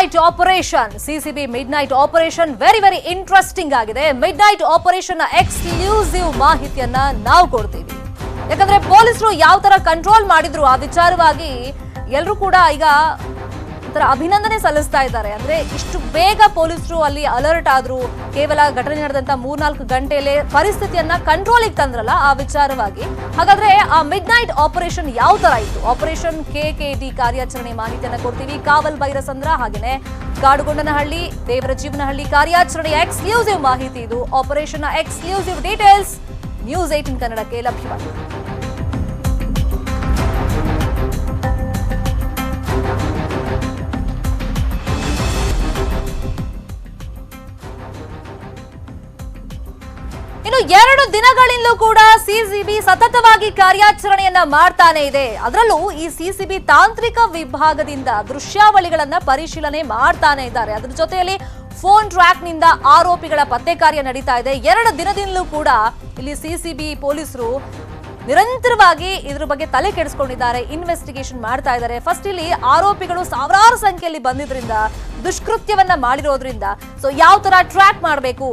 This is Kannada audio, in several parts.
Night operation CCB midnight operation very very interesting ಆಗಿದೆ. ಮಿಡ್ ನೈಟ್ ಆಪರೇಷನ್ ಎಕ್ಸ್ಕ್ಲೂಸಿವ್ ಮಾಹಿತಿಯನ್ನ ನಾವು ಕೊಡ್ತೀವಿ. ಯಾಕಂದ್ರೆ ಪೊಲೀಸರು ಯಾವ ತರ ಕಂಟ್ರೋಲ್ ಮಾಡಿದ್ರು ಆ ವಿಚಾರವಾಗಿ ಎಲ್ಲರೂ ಕೂಡ ಈಗ ಒಂಥರ ಅಭಿನಂದನೆ ಸಲ್ಲಿಸ್ತಾ ಇದ್ದಾರೆ. ಅಂದ್ರೆ ಇಷ್ಟು ಬೇಗ ಪೊಲೀಸರು ಅಲ್ಲಿ ಅಲರ್ಟ್ ಆದ್ರು ಕೇವಲ ಘಟನೆ ನಡೆದಂತ ಮೂರ್ನಾಲ್ಕು ಗಂಟೆಯಲ್ಲೇ ಪರಿಸ್ಥಿತಿಯನ್ನ ಕಂಟ್ರೋಲಿಗೆ ತಂದ್ರಲ್ಲ ಆ ವಿಚಾರವಾಗಿ. ಹಾಗಾದ್ರೆ ಆ ಮಿಡ್ ನೈಟ್ ಆಪರೇಷನ್ ಯಾವ ತರ ಇತ್ತು? ಆಪರೇಷನ್ ಕೆ ಕೆ ಡಿ ಕಾರ್ಯಾಚರಣೆ ಮಾಹಿತಿಯನ್ನ ಕೊಡ್ತೀವಿ. ಕಾವಲ್ ಬೈರಸಂದ್ರ ಹಾಗೇನೆ ಕಾಡುಗೊಂಡನಹಳ್ಳಿ, ದೇವರ ಜೀವನಹಳ್ಳಿ ಕಾರ್ಯಾಚರಣೆಯ ಎಕ್ಸ್ಕ್ಲೂಸಿವ್ ಮಾಹಿತಿ ಇದು. Operation exclusive details news eighteen ಕನ್ನಡಕ್ಕೆ ಲಭ್ಯವಾಗಿದೆ. ಇನ್ನು ಎರಡು ದಿನಗಳಿಂದಲೂ ಕೂಡ ಸಿಸಿಬಿ ಸತತವಾಗಿ ಕಾರ್ಯಾಚರಣೆಯನ್ನ ಮಾಡ್ತಾನೆ ಇದೆ. ಅದರಲ್ಲೂ ಈ ಸಿಸಿಬಿ ತಾಂತ್ರಿಕ ವಿಭಾಗದಿಂದ ದೃಶ್ಯಾವಳಿಗಳನ್ನ ಪರಿಶೀಲನೆ ಮಾಡ್ತಾನೆ ಇದ್ದಾರೆ. ಅದ್ರ ಜೊತೆಯಲ್ಲಿ ಫೋನ್ ಟ್ರ್ಯಾಕ್ನಿಂದ ಆರೋಪಿಗಳ ಪತ್ತೆ ಕಾರ್ಯ ನಡೀತಾ ಇದೆ. ಎರಡು ದಿನದಿಂದಲೂ ಕೂಡ ಇಲ್ಲಿ ಸಿಸಿಬಿ ಪೊಲೀಸರು ನಿರಂತರವಾಗಿ ಇದ್ರ ಬಗ್ಗೆ ತಲೆ ಕೆಡಿಸ್ಕೊಂಡಿದ್ದಾರೆ ಇನ್ವೆಸ್ಟಿಗೇಷನ್ ಮಾಡ್ತಾ ಇದ್ದಾರೆ. ಫಸ್ಟ್ ಇಲ್ಲಿ ಆರೋಪಿಗಳು ಸಾವಿರಾರು ಸಂಖ್ಯೆಯಲ್ಲಿ ಬಂದಿದ್ರಿಂದ ದುಷ್ಕೃತ್ಯವನ್ನ ಮಾಡಿರೋದ್ರಿಂದ. ಸೊ ಯಾವ ತರ ಟ್ರ್ಯಾಕ್ ಮಾಡಬೇಕು?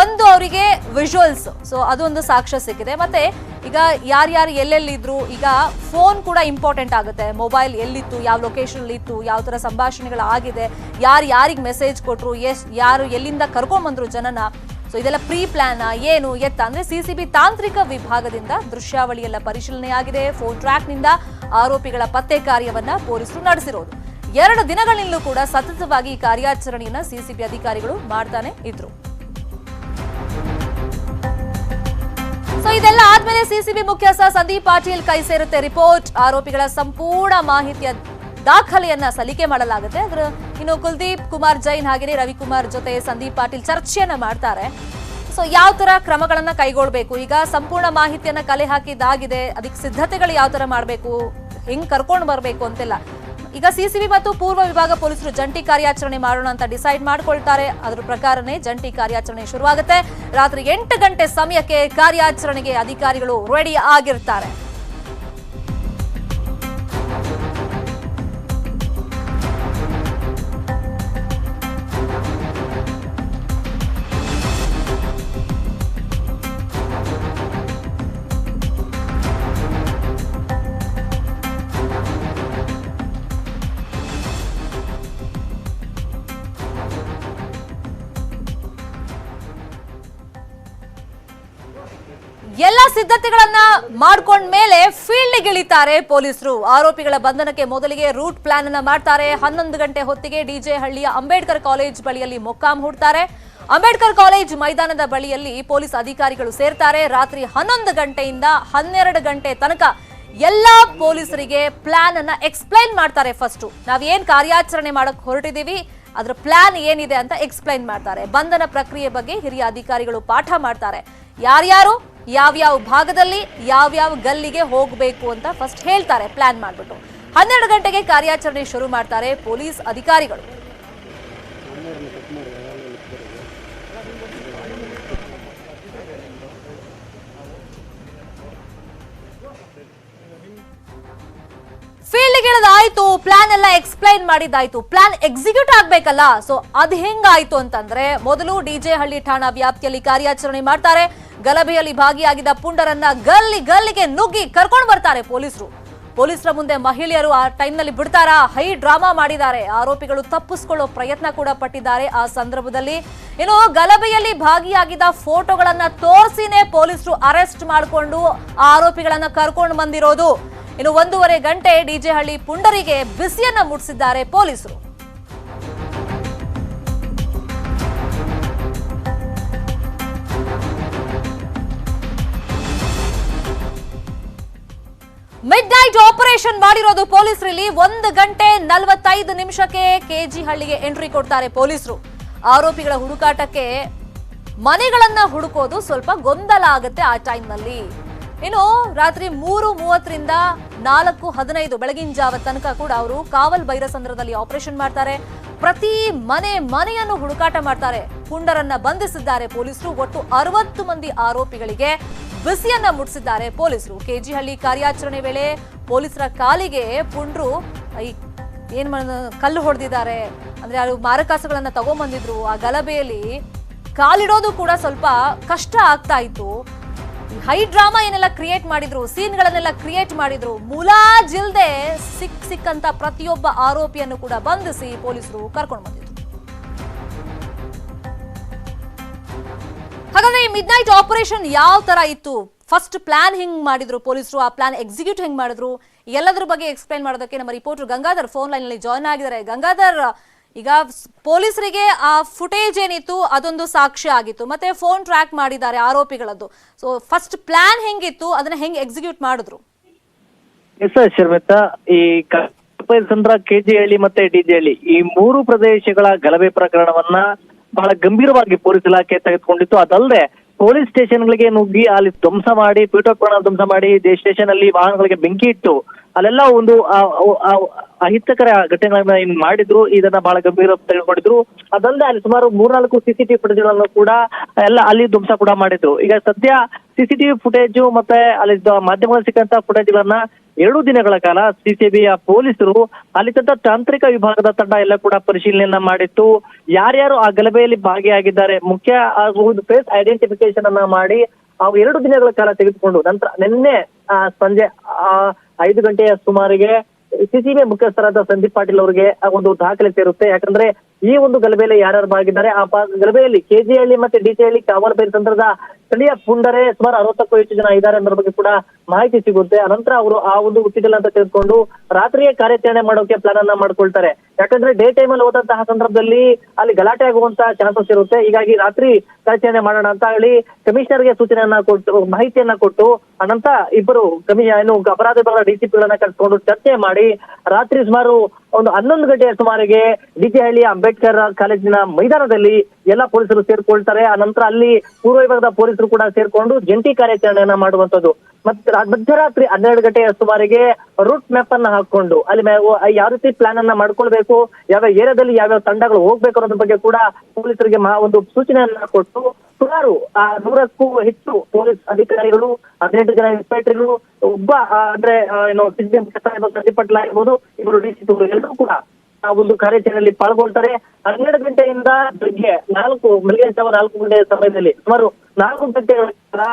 ಒಂದು ಅವರಿಗೆ ವಿಜುವಲ್ಸ್ ಸೊ ಅದೊಂದು ಸಾಕ್ಷ್ಯ ಸಿಕ್ಕಿದೆ. ಮತ್ತೆ ಈಗ ಯಾರ್ಯಾರು ಎಲ್ಲೆಲ್ಲಿದ್ರು, ಈಗ ಫೋನ್ ಕೂಡ ಇಂಪಾರ್ಟೆಂಟ್ ಆಗುತ್ತೆ. ಮೊಬೈಲ್ ಎಲ್ಲಿತ್ತು, ಯಾವ ಲೊಕೇಶನ್ ಇತ್ತು, ಯಾವ ತರ ಸಂಭಾಷಣೆಗಳು ಆಗಿದೆ, ಯಾರು ಯಾರಿಗೆ ಮೆಸೇಜ್ ಕೊಟ್ರು, ಎಸ್, ಯಾರು ಎಲ್ಲಿಂದ ಕರ್ಕೊಂಬಂದ್ರು ಜನನ. ಸೊ ಇದೆಲ್ಲ ಪ್ರೀ ಪ್ಲಾನ್ ಏನು, ಎತ್ತ ಅಂದ್ರೆ ಸಿಸಿಬಿ ತಾಂತ್ರಿಕ ವಿಭಾಗದಿಂದ ದೃಶ್ಯಾವಳಿ ಎಲ್ಲ ಪರಿಶೀಲನೆ ಆಗಿದೆ ಫೋನ್ ಟ್ರ್ಯಾಕ್ನಿಂದ ಆರೋಪಿಗಳ ಪತ್ತೆ ಕಾರ್ಯವನ್ನ ಪೊಲೀಸರು ನಡೆಸಿರೋದು. ಎರಡು ದಿನಗಳಿಂದಲೂ ಕೂಡ ಸತತವಾಗಿ ಈ ಕಾರ್ಯಾಚರಣೆಯನ್ನ ಸಿಸಿಬಿ ಅಧಿಕಾರಿಗಳು ಮಾಡ್ತಾನೆ ಇದ್ರು. ಇದೆಲ್ಲ ಆದ್ಮೇಲೆ ಸಿಸಿಬಿ ಮುಖ್ಯಸ್ಥ ಸಂದೀಪ್ ಪಾಟೀಲ್ ಕೈ ಸೇರುತ್ತೆ ರಿಪೋರ್ಟ್. ಆರೋಪಿಗಳ ಸಂಪೂರ್ಣ ಮಾಹಿತಿಯ ದಾಖಲೆಯನ್ನ ಸಲ್ಲಿಕೆ ಮಾಡಲಾಗುತ್ತೆ. ಅದ್ರ ಇನ್ನು ಕುಲ್ದೀಪ್ ಕುಮಾರ್ ಜೈನ್ ಹಾಗೆಯೇ ರವಿಕುಮಾರ್ ಜೊತೆ ಸಂದೀಪ್ ಪಾಟೀಲ್ ಚರ್ಚೆಯನ್ನ ಮಾಡ್ತಾರೆ. ಸೊ ಯಾವ ತರ ಕ್ರಮಗಳನ್ನ ಕೈಗೊಳ್ಬೇಕು? ಈಗ ಸಂಪೂರ್ಣ ಮಾಹಿತಿಯನ್ನ ಕಲೆ ಹಾಕಿದ್ದಾಗಿದೆ. ಅದಕ್ಕೆ ಸಿದ್ಧತೆಗಳು ಯಾವ ತರ ಮಾಡಬೇಕು? ಹೆಂಗ್ ಕರ್ಕೊಂಡು ಬರಬೇಕು ಅಂತೆಲ್ಲ. ಈಗ ಸಿಸಿಬಿ ಮತ್ತು ಪೂರ್ವ ವಿಭಾಗ ಪೊಲೀಸರು ಜಂಟಿ ಕಾರ್ಯಾಚರಣೆ ಮಾಡೋಣ ಅಂತ ಡಿಸೈಡ್ ಮಾಡ್ಕೊಳ್ತಾರೆ. ಅದರ ಪ್ರಕಾರನೇ ಜಂಟಿ ಕಾರ್ಯಾಚರಣೆ ಶುರುವಾಗುತ್ತೆ. ರಾತ್ರಿ ಎಂಟು ಗಂಟೆ ಸಮಯಕ್ಕೆ ಕಾರ್ಯಾಚರಣೆಗೆ ಅಧಿಕಾರಿಗಳು ರೆಡಿ ಆಗಿರ್ತಾರೆ. ಎಲ್ಲ ಮಾಡ್ಕೊಂಡ ಮೇಲೆ ಫೀಲ್ಡ್ ಪೊಲೀಸರು. ಆರೋಪಿಗಳ ಬಂಧನಕ್ಕೆ ಮೊದಲಿಗೆ ರೂಟ್ ಪ್ಲಾನ್ ಅನ್ನ ಮಾಡ್ತಾರೆ. ಹನ್ನೊಂದು ಗಂಟೆ ಹೊತ್ತಿಗೆ ಡಿಜೆ ಹಳ್ಳಿಯ ಅಂಬೇಡ್ಕರ್ ಕಾಲೇಜ್ ಬಳಿಯಲ್ಲಿ ಮೊಕ್ಕಾಂ ಹೂಡ್ತಾರೆ. ಅಂಬೇಡ್ಕರ್ ಕಾಲೇಜ್ ಮೈದಾನದ ಬಳಿಯಲ್ಲಿ ಪೊಲೀಸ್ ಅಧಿಕಾರಿಗಳು ಸೇರ್ತಾರೆ. ರಾತ್ರಿ ಹನ್ನೊಂದು ಗಂಟೆಯಿಂದ ಹನ್ನೆರಡು ಗಂಟೆ ತನಕ ಎಲ್ಲಾ ಪೊಲೀಸರಿಗೆ ಪ್ಲಾನ್ ಅನ್ನ ಎಕ್ಸ್ಪ್ಲೈನ್ ಮಾಡ್ತಾರೆ ಫಸ್ಟ್. ನಾವ್ ಏನ್ ಕಾರ್ಯಾಚರಣೆ ಮಾಡಕ್ ಹೊರಟಿದೀವಿ, ಅದ್ರ ಪ್ಲಾನ್ ಏನಿದೆ ಅಂತ ಎಕ್ಸ್ಪ್ಲೈನ್ ಮಾಡ್ತಾರೆ. ಬಂಧನ ಪ್ರಕ್ರಿಯೆ ಬಗ್ಗೆ ಹಿರಿಯ ಅಧಿಕಾರಿಗಳು ಪಾಠ ಮಾಡ್ತಾರೆ. ಯಾರ್ಯಾರು? ಯಾವ್ಯಾವ ಭಾಗದಲ್ಲಿ ಯಾವ್ಯಾವ ಗಲ್ಲಿಗೆ ಹೋಗಬೇಕು ಅಂತ ಫಸ್ಟ್ ಹೇಳ್ತಾರೆ ಪ್ಲಾನ್ ಮಾಡಿಬಿಟ್ಟು. ಹನ್ನೆರಡು ಗಂಟೆಗೆ ಕಾರ್ಯಾಚರಣೆ ಶುರು ಮಾಡ್ತಾರೆ ಪೊಲೀಸ್ ಅಧಿಕಾರಿಗಳು. ಫೀಲ್ಡ್ ಇಳಿದಾಯ್ತು ಪ್ಲಾನ್ ಎಲ್ಲ ಎಕ್ಸ್ಪ್ಲೈನ್ ಮಾಡಿದ್ದಾಯ್ತು. ಪ್ಲಾನ್ ಎಕ್ಸಿಕ್ಯೂಟ್ ಆಗ್ಬೇಕಲ್ಲ ಸೊ ಅದ್ ಹೆಂಗಾಯ್ತು ಅಂತಂದ್ರೆ, ಮೊದಲು ಡಿಜೆ ಹಳ್ಳಿ ಠಾಣಾ ವ್ಯಾಪ್ತಿಯಲ್ಲಿ ಕಾರ್ಯಾಚರಣೆ ಮಾಡ್ತಾರೆ. ಗಲಭೆಯಲ್ಲಿ ಭಾಗಿಯಾಗಿದ್ದ ಪುಂಡರನ್ನ ಗಲ್ಲಿ ಗಲ್ಲಿಗೆ ನುಗ್ಗಿ ಕರ್ಕೊಂಡು ಬರ್ತಾರೆ ಪೊಲೀಸರು. ಪೊಲೀಸರ ಮುಂದೆ ಮಹಿಳೆಯರು ಆ ಟೈಮ್ನಲ್ಲಿ ಬಿಡ್ತಾರಾ? ಹೈ ಡ್ರಾಮಾ ಮಾಡಿದ್ದಾರೆ. ಆರೋಪಿಗಳು ತಪ್ಪಿಸ್ಕೊಳ್ಳೋ ಪ್ರಯತ್ನ ಕೂಡ ಪಟ್ಟಿದ್ದಾರೆ ಆ ಸಂದರ್ಭದಲ್ಲಿ. ಇನ್ನು ಗಲಭೆಯಲ್ಲಿ ಭಾಗಿಯಾಗಿದ್ದ ಫೋಟೋಗಳನ್ನ ತೋರಿಸಿನೇ ಪೊಲೀಸರು ಅರೆಸ್ಟ್ ಮಾಡಿಕೊಂಡು ಆರೋಪಿಗಳನ್ನ ಕರ್ಕೊಂಡು ಬಂದಿರೋದು. ಇನ್ನು ಒಂದೂವರೆ ಗಂಟೆ ಡಿಜೆ ಹಳ್ಳಿ ಪುಂಡರಿಗೆ ಬಿಸಿಯನ್ನ ಮುಟ್ಟಿಸಿದ್ದಾರೆ ಪೊಲೀಸರು. ಮಿಡ್ ನೈಟ್ ಆಪರೇಷನ್ ಮಾಡಿರೋದು ಪೊಲೀಸರಲ್ಲಿ ಒಂದು ಗಂಟೆ ನಲವತ್ತೈದು ನಿಮಿಷಕ್ಕೆ ಕೆಜಿ ಹಳ್ಳಿಗೆ ಎಂಟ್ರಿ ಕೊಡ್ತಾರೆ ಪೊಲೀಸರು. ಆರೋಪಿಗಳ ಹುಡುಕಾಟಕ್ಕೆ ಮನೆಗಳನ್ನ ಹುಡುಕೋದು ಸ್ವಲ್ಪ ಗೊಂದಲ ಆಗುತ್ತೆ ಆ ಟೈಮ್ನಲ್ಲಿ. ಇನ್ನು ರಾತ್ರಿ ಮೂರು ಮೂವತ್ತರಿಂದ ನಾಲ್ಕು ಹದಿನೈದು ಬೆಳಗಿನ ಜಾವ ತನಕ ಕೂಡ ಅವರು ಕಾವಲ್ ಬೈರಸಂದ್ರದಲ್ಲಿ ಆಪರೇಷನ್ ಮಾಡ್ತಾರೆ. ಪ್ರತಿ ಮನೆ ಮನೆಯನ್ನು ಹುಡುಕಾಟ ಮಾಡ್ತಾರೆ. ಪುಂಡರನ್ನ ಬಂಧಿಸಿದ್ದಾರೆ ಪೊಲೀಸರು. ಒಟ್ಟು ಅರವತ್ತು ಮಂದಿ ಆರೋಪಿಗಳಿಗೆ ಬಿಸಿಯನ್ನ ಮುಟ್ಟಿಸಿದ್ದಾರೆ ಪೊಲೀಸರು. ಕೆಜಿಹಳ್ಳಿ ಕಾರ್ಯಾಚರಣೆ ವೇಳೆ ಪೊಲೀಸರ ಕಾಲಿಗೆ ಪುಂಡ್ರು, ಈ ಏನ್ ಕಲ್ಲು ಹೊಡೆದಿದ್ದಾರೆ. ಅಂದ್ರೆ ಅವರು ಮಾರಕಾಸುಗಳನ್ನ ತಗೊಂಬಂದಿದ್ರು. ಆ ಗಲಭೆಯಲ್ಲಿ ಕಾಲಿಡೋದು ಕೂಡ ಸ್ವಲ್ಪ ಕಷ್ಟ ಆಗ್ತಾ ಇತ್ತು. ಹೈ ಡ್ರಾಮಾ ಏನೆಲ್ಲ ಕ್ರಿಯೇಟ್ ಮಾಡಿದ್ರು, ಸೀನ್ಗಳನ್ನೆಲ್ಲ ಕ್ರಿಯೇಟ್ ಮಾಡಿದ್ರು. ಮುಲಾಜಿಲ್ದೆ ಸಿಕ್ ಸಿಕ್ಕಂತ ಪ್ರತಿಯೊಬ್ಬ ಆರೋಪಿಯನ್ನು ಕೂಡ ಬಂಧಿಸಿ ಪೊಲೀಸರು ಕರ್ಕೊಂಡು ಬಂದಿದ್ರು. ಮಿಡ್ ನೈಟ್ ಆಪರೇಷನ್ ಯಾವ ತರ ಇತ್ತು? ಫಸ್ಟ್ ಪ್ಲಾನ್ ಹೆಂಗ್ ಮಾಡಿದ್ರು ಪೊಲೀಸರು? ಆ ಪ್ಲಾನ್ ಎಕ್ಸಿಕ್ಯೂಟ್ ಹೆಂಗ್ ಮಾಡಿದ್ರು? ಎಲ್ಲದರ ಬಗ್ಗೆ ಎಕ್ಸ್ಪ್ಲೈನ್ ಮಾಡೋದಕ್ಕೆ ನಮ್ಮ ರಿಪೋರ್ಟರ್ ಗಂಗಾಧರ್ ಫೋನ್ ಲೈನ್ ಅಲ್ಲಿ ಜಾಯ್ನ್ ಆಗಿದ್ದಾರೆ. ಗಂಗಾಧರ್, ಈಗ ಪೊಲೀಸರಿಗೆ ಆ ಫುಟೇಜ್ ಏನಿತ್ತು, ಅದೊಂದು ಸಾಕ್ಷ್ಯ ಆಗಿತ್ತು. ಮತ್ತೆ ಫೋನ್ ಟ್ರ್ಯಾಕ್ ಮಾಡಿದ್ದಾರೆ ಆರೋಪಿಗಳದ್ದು. ಸೊ ಫಸ್ಟ್ ಪ್ಲಾನ್ ಹೆಂಗಿತ್ತು? ಅದನ್ನ ಹೆಂಗ್ ಎಕ್ಸಿಕ್ಯೂಟ್ ಮಾಡಿದ್ರು? ಎಸ್ ಶರ್ಮಿತಾ, ಈ ಸಂದ್ರ ಕೆಜಿಹಳ್ಳಿ ಮತ್ತೆ ಡಿಜೆಹಳ್ಳಿ ಈ ಮೂರು ಪ್ರದೇಶಗಳ ಗಲಭೆ ಪ್ರಕರಣವನ್ನ ಬಹಳ ಗಂಭೀರವಾಗಿ ಪೊಲೀಸ್ ಇಲಾಖೆ ತೆಗೆದುಕೊಂಡಿತ್ತು. ಅದಲ್ಲದೆ ಪೊಲೀಸ್ ಸ್ಟೇಷನ್ಗಳಿಗೆ ನುಗ್ಗಿ ಅಲ್ಲಿ ಧ್ವಂಸ ಮಾಡಿ ಪೀಠೋಪಕರಣ ಧ್ವಂಸ ಮಾಡಿ ಸ್ಟೇಷನ್ ಅಲ್ಲಿ ವಾಹನಗಳಿಗೆ ಬೆಂಕಿ ಇಟ್ಟು, ಅಲ್ಲೆಲ್ಲ ಒಂದು ಅಹಿತಕರ ಘಟನೆಗಳನ್ನ ಏನ್ ಮಾಡಿದ್ರು, ಇದನ್ನ ಬಹಳ ಗಂಭೀರ ತೆಗೆದುಕೊಂಡಿದ್ರು. ಅದಲ್ಲದೆ ಅಲ್ಲಿ ಸುಮಾರು ಮೂರ್ನಾಲ್ಕು ಸಿಸಿಟಿವಿ ಫುಟೇಜ್ಗಳನ್ನು ಕೂಡ, ಎಲ್ಲ ಅಲ್ಲಿ ಧ್ವಂಸ ಕೂಡ ಮಾಡಿದ್ರು. ಈಗ ಸದ್ಯ ಸಿಸಿಟಿವಿ ಫುಟೇಜ್ ಮತ್ತೆ ಅಲ್ಲಿ ಮಾಧ್ಯಮಗಳು ಸಿಕ್ಕಂತ ಫುಟೇಜ್ಗಳನ್ನ ಎರಡು ದಿನಗಳ ಕಾಲ ಸಿಸಿಬಿಯ ಪೊಲೀಸರು ಅಲ್ಲಿ ತಂದ ತಾಂತ್ರಿಕ ವಿಭಾಗದ ತಂಡ ಎಲ್ಲ ಕೂಡ ಪರಿಶೀಲನೆಯನ್ನ ಮಾಡಿತ್ತು. ಯಾರ್ಯಾರು ಆ ಗಲಭೆಯಲ್ಲಿ ಭಾಗಿಯಾಗಿದ್ದಾರೆ, ಮುಖ್ಯ ಒಂದು ಫೇಸ್ ಐಡೆಂಟಿಫಿಕೇಶನ್ ಅನ್ನ ಮಾಡಿ ಅವು ಎರಡು ದಿನಗಳ ಕಾಲ ತೆಗೆದುಕೊಂಡು ನಂತರ ನಿನ್ನೆ ಸಂಜೆ ಐದು ಗಂಟೆಯ ಸುಮಾರಿಗೆ ಸಿಸಿಬಿ ಮುಖ್ಯಸ್ಥರಾದ ಸಂದೀಪ್ ಪಾಟೀಲ್ ಅವರಿಗೆ ಒಂದು ದಾಖಲೆ ಸೇರುತ್ತೆ. ಯಾಕಂದ್ರೆ ಈ ಒಂದು ಗಲಭೆಯಲ್ಲಿ ಯಾರ್ಯಾರು ಭಾಗಿದ್ದಾರೆ? ಆ ಗಲಭೆಯಲ್ಲಿ ಕೆಜಿಹಳ್ಳಿ ಮತ್ತೆ ಡಿಜಿಹಳ್ಳಿ ಕಾವಲಬೇರಿ ತಂತ್ರದ ಸ್ಥಳೀಯ ಪುಂಡರೆ ಸುಮಾರು ಅರವತ್ತಕ್ಕೂ ಹೆಚ್ಚು ಜನ ಇದ್ದಾರೆ ಅನ್ನೋದ್ರ ಬಗ್ಗೆ ಕೂಡ ಮಾಹಿತಿ ಸಿಗುತ್ತೆ. ಅನಂತರ ಅವರು ಆ ಒಂದು ಹುಟ್ಟಿದಲ್ಲ ಅಂತ ತಿಳ್ಕೊಂಡು ರಾತ್ರಿಯೇ ಕಾರ್ಯಾಚರಣೆ ಮಾಡೋಕೆ ಪ್ಲಾನ್ ಅನ್ನ ಮಾಡ್ಕೊಳ್ತಾರೆ. ಯಾಕಂದ್ರೆ ಡೇ ಟೈಮ್ ಅಲ್ಲಿ ಹೋದಂತಹ ಸಂದರ್ಭದಲ್ಲಿ ಅಲ್ಲಿ ಗಲಾಟೆ ಆಗುವಂತಹ ಚಾನ್ಸಸ್ ಇರುತ್ತೆ. ಹೀಗಾಗಿ ರಾತ್ರಿ ಕಾರ್ಯಾಚರಣೆ ಮಾಡೋಣ ಅಂತ ಹೇಳಿ ಕಮಿಷನರ್ಗೆ ಸೂಚನೆಯನ್ನ ಕೊಟ್ಟು, ಮಾಹಿತಿಯನ್ನ ಕೊಟ್ಟು, ಅನಂತರ ಇಬ್ಬರು ಕಮಿ ಏನು ಅಪರಾಧ ವಿಭಾಗದ ಡಿಸಿಪಿಗಳನ್ನ ಕರೆದುಕೊಂಡು ಚರ್ಚೆ ಮಾಡಿ ರಾತ್ರಿ ಸುಮಾರು ಒಂದು ಹನ್ನೊಂದು ಗಂಟೆಯ ಸುಮಾರಿಗೆ ಡಿಜೆಹಳ್ಳಿ ಅಂಬೇಡ್ಕರ್ ಕಾಲೇಜಿನ ಮೈದಾನದಲ್ಲಿ ಎಲ್ಲ ಪೊಲೀಸರು ಸೇರ್ಕೊಳ್ತಾರೆ. ಆ ನಂತರ ಅಲ್ಲಿ ಪೂರ್ವ ವಿಭಾಗದ ಪೊಲೀಸರು ಕೂಡ ಸೇರ್ಕೊಂಡು ಜಂಟಿ ಕಾರ್ಯಾಚರಣೆಯನ್ನ ಮಾಡುವಂತದ್ದು ಮತ್ತೆ ಮಧ್ಯರಾತ್ರಿ ಹನ್ನೆರಡು ಗಂಟೆಯ ಸುಮಾರಿಗೆ ರೂಟ್ ಮ್ಯಾಪ್ ಅನ್ನ ಹಾಕೊಂಡು ಅಲ್ಲಿ ಯಾವ ರೀತಿ ಪ್ಲಾನ್ ಅನ್ನ ಮಾಡ್ಕೊಳ್ಬೇಕು, ಯಾವ ಏರಿಯಾದಲ್ಲಿ ಯಾವ್ಯಾವ ತಂಡಗಳು ಹೋಗ್ಬೇಕು ಅನ್ನೋದ್ರ ಬಗ್ಗೆ ಕೂಡ ಪೊಲೀಸರಿಗೆ ಒಂದು ಸೂಚನೆಯನ್ನ ಕೊಟ್ಟು ಸುಮಾರು, ಆ, ನೂರಕ್ಕೂ ಹೆಚ್ಚು ಪೊಲೀಸ್ ಅಧಿಕಾರಿಗಳು, ಹದಿನೆಂಟು ಜನ ಇನ್ಸ್ಪೆಕ್ಟರ್ಗಳು, ಒಬ್ಬ ಅಂದ್ರೆ ಏನು ಸಿಸಿಬಿ ಮುಖ್ಯಸ್ಥ ಸಂದೀಪ್ ಪಾಟೀಲ್ ಆಗಿರ್ಬೋದು, ಇವರು ಡಿ ಸಿ ಎಲ್ಲರೂ ಕೂಡ ಒಂದು ಕಾರ್ಯಾಚರಣೆಯಲ್ಲಿ ಪಾಲ್ಗೊಳ್ತಾರೆ. ಹನ್ನೆರಡು ಗಂಟೆಯಿಂದ ಬೆಳಿಗ್ಗೆ ನಾಲ್ಕು ಬೆಳಿಗ್ಗೆ ಜಾವ ನಾಲ್ಕು ಗಂಟೆ ಸಮಯದಲ್ಲಿ ಸುಮಾರು ನಾಲ್ಕು ಗಂಟೆಗಳ ಕಾಲ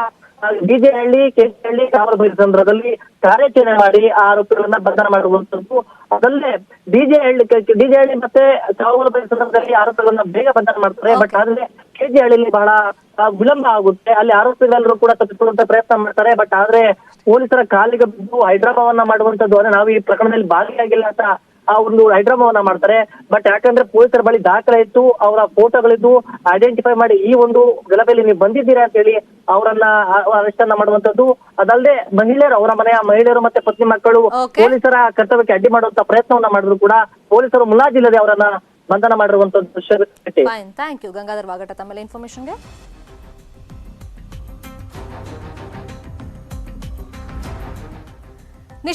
ಬಿಜೆಹಳ್ಳಿ ಕೆಜೆಹಳ್ಳಿ ಕಾವಲಬೈಲು ಸಂದ್ರದಲ್ಲಿ ಕಾರ್ಯಾಚರಣೆ ಮಾಡಿ ಆ ಆರೋಪಿಗಳನ್ನ ಬಂಧನ ಮಾಡುವಂತದ್ದು ಅದಲ್ಲೇ ಡಿಜೆಹಳ್ಳಿ ಡಿಜೆಹಳ್ಳಿ ಮತ್ತೆ ಕಾವಲಬೈಲು ಸಂದರ್ಭದಲ್ಲಿ ಆರೋಪಿಗಳನ್ನ ಬೇಗ ಬಂಧನ ಮಾಡ್ತಾರೆ. ಬಟ್ ಆದ್ರೆ ಕೆಜೆಹಳ್ಳಿಯಲ್ಲಿ ಬಹಳ ವಿಳಂಬ ಆಗುತ್ತೆ. ಅಲ್ಲಿ ಆರೋಪಿಗಳೆಲ್ಲರೂ ಕೂಡ ತಪ್ಪಿಸಿಕೊಳ್ಳುವಂತ ಪ್ರಯತ್ನ ಮಾಡ್ತಾರೆ. ಬಟ್ ಆದ್ರೆ ಪೊಲೀಸರ ಕಾಲಿಗೆ ಬಿದ್ದು ಹೈಡ್ರಾಮಾವನ್ನ ಮಾಡುವಂತದ್ದು ಅಂದ್ರೆ ನಾವು ಈ ಪ್ರಕರಣದಲ್ಲಿ ಭಾಗಿಯಾಗಿಲ್ಲ ಅಂತ ಒಂದು ಹೈಡ್ರಾಮಾವನ್ನ ಮಾಡ್ತಾರೆ. ಬಟ್ ಯಾಕಂದ್ರೆ ಪೊಲೀಸರ ಬಳಿ ದಾಖಲೆ ಇತ್ತು ಅವರ ಫೋಟೋಗಳಿದ್ದು ಐಡೆಂಟಿಫೈ ಮಾಡಿ ಈ ಒಂದು ಗಲಭೆಯಲ್ಲಿ ನೀವು ಬಂದಿದ್ದೀರಾ ಅಂತ ಹೇಳಿ ಅವರನ್ನ ಅರೆಸ್ಟ್ ಅನ್ನ ಮಾಡುವಂತದ್ದು ಅದಲ್ಲದೆ ಮಹಿಳೆಯರು ಅವರ ಮನೆಯ ಮಹಿಳೆಯರು ಮತ್ತೆ ಪತ್ನಿ ಮಕ್ಕಳು ಪೊಲೀಸರ ಕರ್ತವ್ಯಕ್ಕೆ ಅಡ್ಡಿ ಮಾಡುವಂತ ಪ್ರಯತ್ನವನ್ನ ಮಾಡಿದ್ರು ಕೂಡ ಪೊಲೀಸರು ಮುಲಾಜಿಲ್ಲದೆ ಅವರನ್ನ ಬಂಧನ ಮಾಡಿರುವಂತ ದೃಶ್ಯ. ಥ್ಯಾಂಕ್ ಯು ಗಂಗಾಧರ್ ವಾಗಟ ತಮ್ಮಲ್ಲಿ ಇನ್ಫಾರ್ಮೇಶನ್ಗೆ